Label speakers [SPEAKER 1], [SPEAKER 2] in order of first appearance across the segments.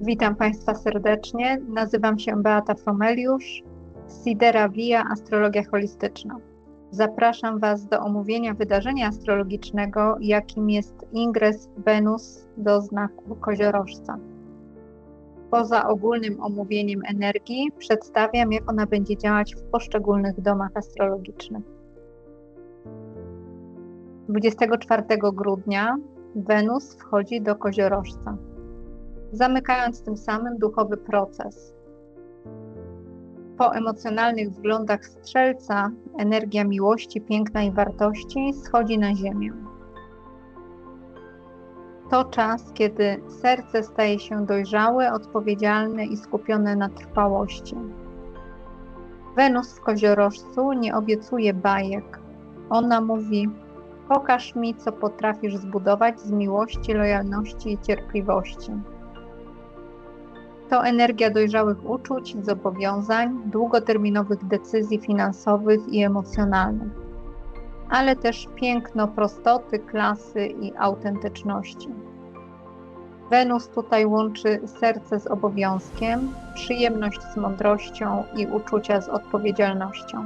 [SPEAKER 1] Witam Państwa serdecznie. Nazywam się Beata Fromeliusz, Sidera Via Astrologia Holistyczna. Zapraszam Was do omówienia wydarzenia astrologicznego, jakim jest ingres Wenus do znaku koziorożca. Poza ogólnym omówieniem energii, przedstawiam, jak ona będzie działać w poszczególnych domach astrologicznych. 24 grudnia Wenus wchodzi do koziorożca zamykając tym samym duchowy proces. Po emocjonalnych wglądach strzelca energia miłości, piękna i wartości schodzi na ziemię. To czas, kiedy serce staje się dojrzałe, odpowiedzialne i skupione na trwałości. Wenus w koziorożcu nie obiecuje bajek. Ona mówi: Pokaż mi, co potrafisz zbudować z miłości, lojalności i cierpliwości. To energia dojrzałych uczuć, zobowiązań, długoterminowych decyzji finansowych i emocjonalnych, ale też piękno prostoty, klasy i autentyczności. Wenus tutaj łączy serce z obowiązkiem, przyjemność z mądrością i uczucia z odpowiedzialnością.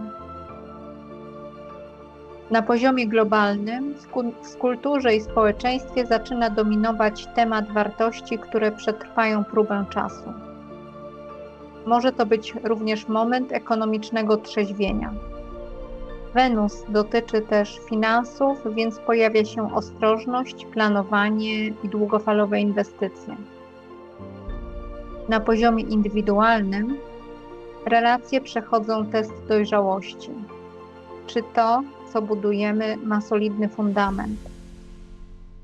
[SPEAKER 1] Na poziomie globalnym, w kulturze i społeczeństwie zaczyna dominować temat wartości, które przetrwają próbę czasu. Może to być również moment ekonomicznego trzeźwienia. Wenus dotyczy też finansów, więc pojawia się ostrożność, planowanie i długofalowe inwestycje. Na poziomie indywidualnym relacje przechodzą test dojrzałości. Czy to, co budujemy, ma solidny fundament.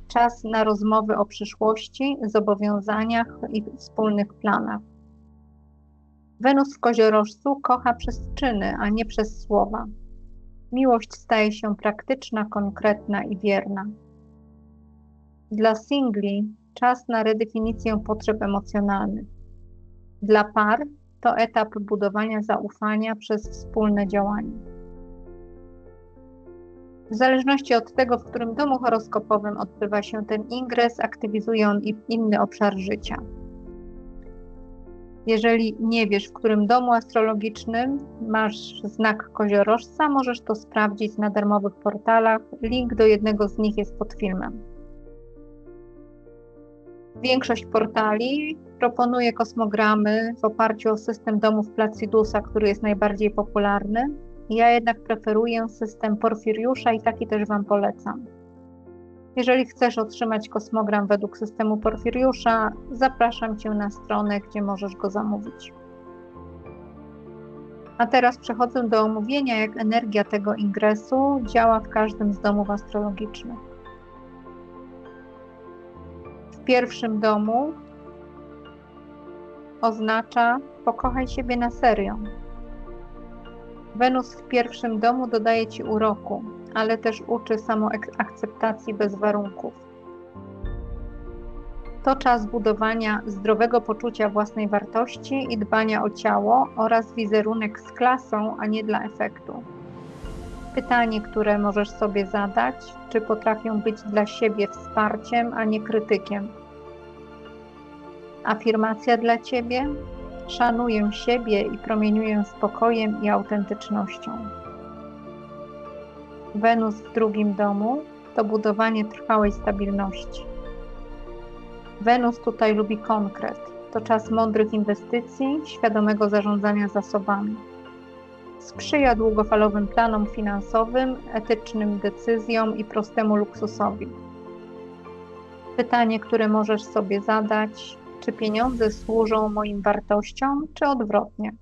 [SPEAKER 1] Czas na rozmowy o przyszłości, zobowiązaniach i wspólnych planach. Wenus w koziorożcu kocha przez czyny, a nie przez słowa. Miłość staje się praktyczna, konkretna i wierna. Dla singli czas na redefinicję potrzeb emocjonalnych. Dla par to etap budowania zaufania przez wspólne działanie. W zależności od tego, w którym domu horoskopowym odbywa się ten ingres, aktywizuje on inny obszar życia. Jeżeli nie wiesz, w którym domu astrologicznym masz znak koziorożca, możesz to sprawdzić na darmowych portalach. Link do jednego z nich jest pod filmem. Większość portali proponuje kosmogramy w oparciu o system domów Placidusa, który jest najbardziej popularny. Ja jednak preferuję system Porfiriusza i taki też Wam polecam. Jeżeli chcesz otrzymać kosmogram według systemu Porfiriusza, zapraszam Cię na stronę, gdzie możesz go zamówić. A teraz przechodzę do omówienia, jak energia tego ingresu działa w każdym z domów astrologicznych. W pierwszym domu oznacza pokochaj siebie na serio. Wenus w pierwszym domu dodaje Ci uroku, ale też uczy samoakceptacji bez warunków. To czas budowania zdrowego poczucia własnej wartości i dbania o ciało oraz wizerunek z klasą, a nie dla efektu. Pytanie, które możesz sobie zadać, czy potrafię być dla siebie wsparciem, a nie krytykiem. Afirmacja dla Ciebie: Szanuję siebie i promieniuję spokojem i autentycznością. Wenus w drugim domu to budowanie trwałej stabilności. Wenus tutaj lubi konkret. To czas mądrych inwestycji, świadomego zarządzania zasobami. Sprzyja długofalowym planom finansowym, etycznym decyzjom i prostemu luksusowi. Pytanie, które możesz sobie zadać, czy pieniądze służą moim wartościom, czy odwrotnie?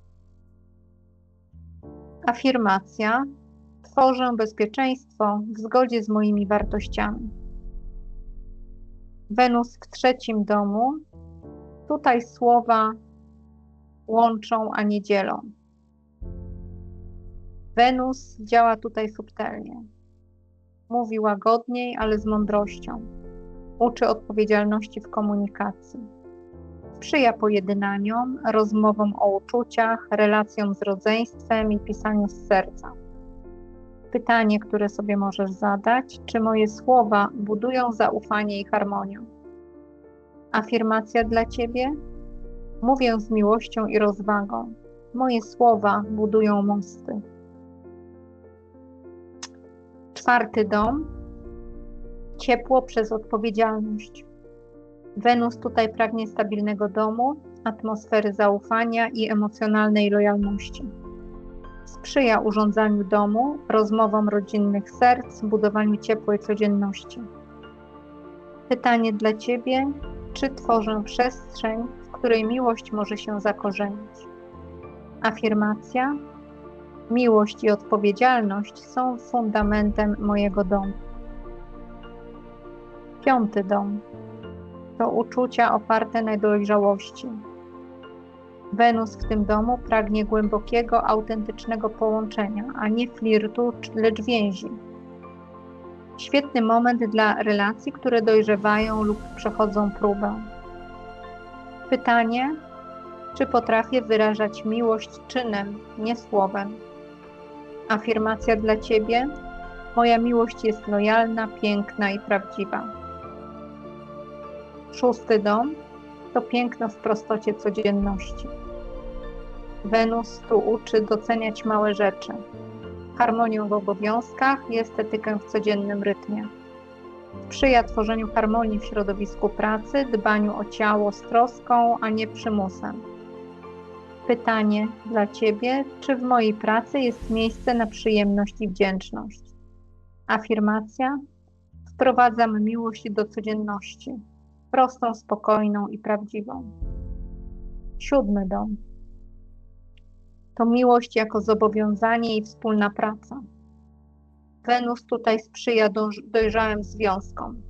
[SPEAKER 1] Afirmacja: Tworzę bezpieczeństwo w zgodzie z moimi wartościami. Wenus w trzecim domu. Tutaj słowa łączą, a nie dzielą. Wenus działa tutaj subtelnie. Mówi łagodniej, ale z mądrością. Uczy odpowiedzialności w komunikacji Sprzyja pojednaniom, rozmowom o uczuciach, relacjom z rodzeństwem i pisaniu z serca. Pytanie, które sobie możesz zadać, czy moje słowa budują zaufanie i harmonię? Afirmacja dla Ciebie? Mówię z miłością i rozwagą. Moje słowa budują mosty. Czwarty dom. Ciepło przez odpowiedzialność. Wenus tutaj pragnie stabilnego domu, atmosfery zaufania i emocjonalnej lojalności. Sprzyja urządzaniu domu, rozmowom rodzinnych serc, budowaniu ciepłej codzienności. Pytanie dla Ciebie: czy tworzę przestrzeń, w której miłość może się zakorzenić? Afirmacja: Miłość i odpowiedzialność są fundamentem mojego domu. Piąty dom to uczucia oparte na dojrzałości. Wenus w tym domu pragnie głębokiego, autentycznego połączenia, a nie flirtu, lecz więzi. Świetny moment dla relacji, które dojrzewają lub przechodzą próbę. Pytanie: czy potrafię wyrażać miłość czynem, nie słowem? Afirmacja dla Ciebie: Moja miłość jest lojalna, piękna i prawdziwa. Szósty dom to piękno w prostocie codzienności. Wenus tu uczy doceniać małe rzeczy, harmonię w obowiązkach i estetykę w codziennym rytmie. Sprzyja tworzeniu harmonii w środowisku pracy, dbaniu o ciało z troską, a nie przymusem. Pytanie dla Ciebie: czy w mojej pracy jest miejsce na przyjemność i wdzięczność? Afirmacja: Wprowadzam miłość do codzienności, prostą, spokojną i prawdziwą. Siódmy dom to miłość jako zobowiązanie i wspólna praca. Wenus tutaj sprzyja dojrzałym związkom.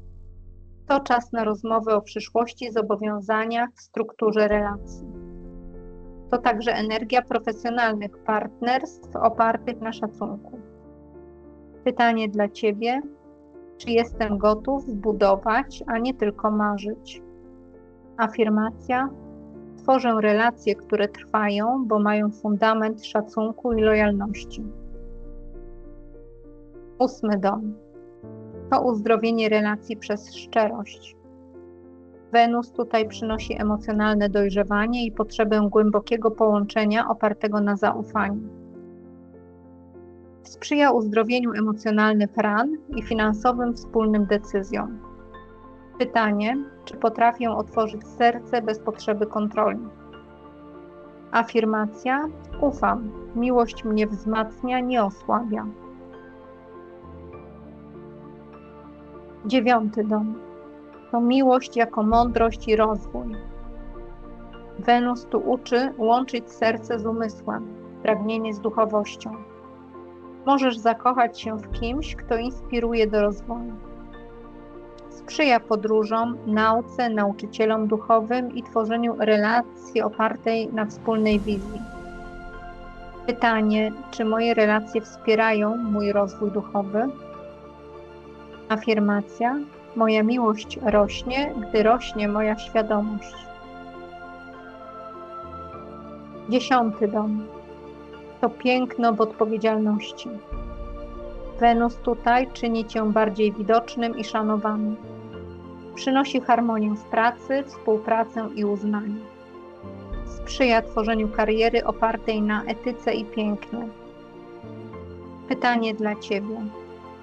[SPEAKER 1] To czas na rozmowy o przyszłości, zobowiązaniach, strukturze relacji. To także energia profesjonalnych partnerstw opartych na szacunku. Pytanie dla Ciebie: czy jestem gotów zbudować, a nie tylko marzyć? Afirmacja: Tworzę relacje, które trwają, bo mają fundament szacunku i lojalności. Ósmy dom to uzdrowienie relacji przez szczerość. Wenus tutaj przynosi emocjonalne dojrzewanie i potrzebę głębokiego połączenia opartego na zaufaniu. Sprzyja uzdrowieniu emocjonalnych ran i finansowym wspólnym decyzjom. Pytanie, czy potrafię otworzyć serce bez potrzeby kontroli? Afirmacja: Ufam, miłość mnie wzmacnia, nie osłabia. Dziewiąty dom to miłość jako mądrość i rozwój. Wenus tu uczy łączyć serce z umysłem, pragnienie z duchowością. Możesz zakochać się w kimś, kto inspiruje do rozwoju. Sprzyja podróżom, nauce, nauczycielom duchowym i tworzeniu relacji opartej na wspólnej wizji. Pytanie, czy moje relacje wspierają mój rozwój duchowy? Afirmacja: Moja miłość rośnie, gdy rośnie moja świadomość. Dziesiąty dom to piękno w odpowiedzialności. Wenus tutaj czyni cię bardziej widocznym i szanowanym. Przynosi harmonię w pracy, współpracę i uznanie. Sprzyja tworzeniu kariery opartej na etyce i pięknie. Pytanie dla Ciebie.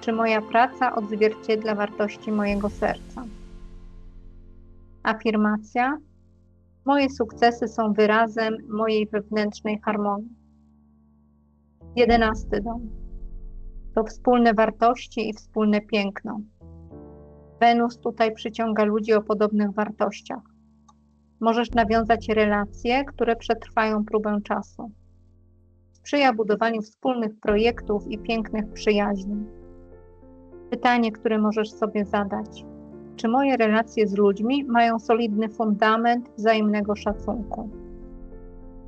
[SPEAKER 1] Czy moja praca odzwierciedla wartości mojego serca? Afirmacja. Moje sukcesy są wyrazem mojej wewnętrznej harmonii. Jedenasty dom. To wspólne wartości i wspólne piękno. Wenus tutaj przyciąga ludzi o podobnych wartościach. Możesz nawiązać relacje, które przetrwają próbę czasu. Sprzyja budowaniu wspólnych projektów i pięknych przyjaźni. Pytanie, które możesz sobie zadać: czy moje relacje z ludźmi mają solidny fundament wzajemnego szacunku?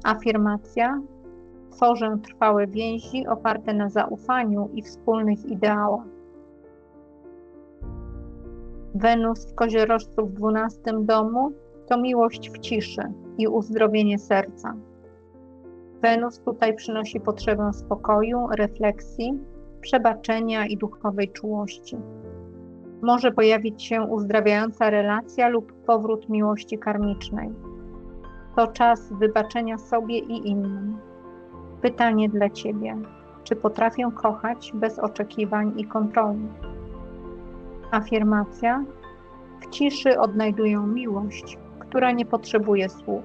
[SPEAKER 1] Afirmacja: Tworzę trwałe więzi oparte na zaufaniu i wspólnych ideałach. Wenus w koziorożcu w dwunastym domu to miłość w ciszy i uzdrowienie serca. Wenus tutaj przynosi potrzebę spokoju, refleksji, przebaczenia i duchowej czułości. Może pojawić się uzdrawiająca relacja lub powrót miłości karmicznej. To czas wybaczenia sobie i innym. Pytanie dla Ciebie: czy potrafię kochać bez oczekiwań i kontroli? Afirmacja: w ciszy odnajduję miłość, która nie potrzebuje słów.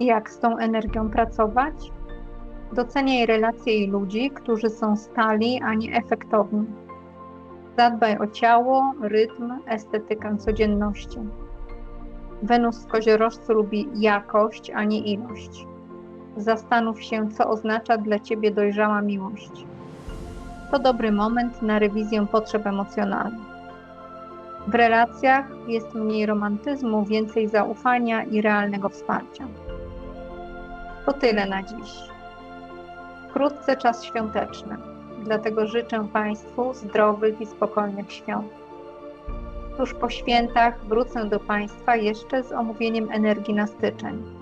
[SPEAKER 1] Jak z tą energią pracować? Doceniaj relacje i ludzi, którzy są stali, a nie efektowni. Zadbaj o ciało, rytm, estetykę codzienności. Wenus w koziorożcu lubi jakość, a nie ilość. Zastanów się, co oznacza dla Ciebie dojrzała miłość. To dobry moment na rewizję potrzeb emocjonalnych. W relacjach jest mniej romantyzmu, więcej zaufania i realnego wsparcia. To tyle na dziś. Wkrótce czas świąteczny, dlatego życzę Państwu zdrowych i spokojnych świąt. Tuż po świętach wrócę do Państwa jeszcze z omówieniem energii na styczeń.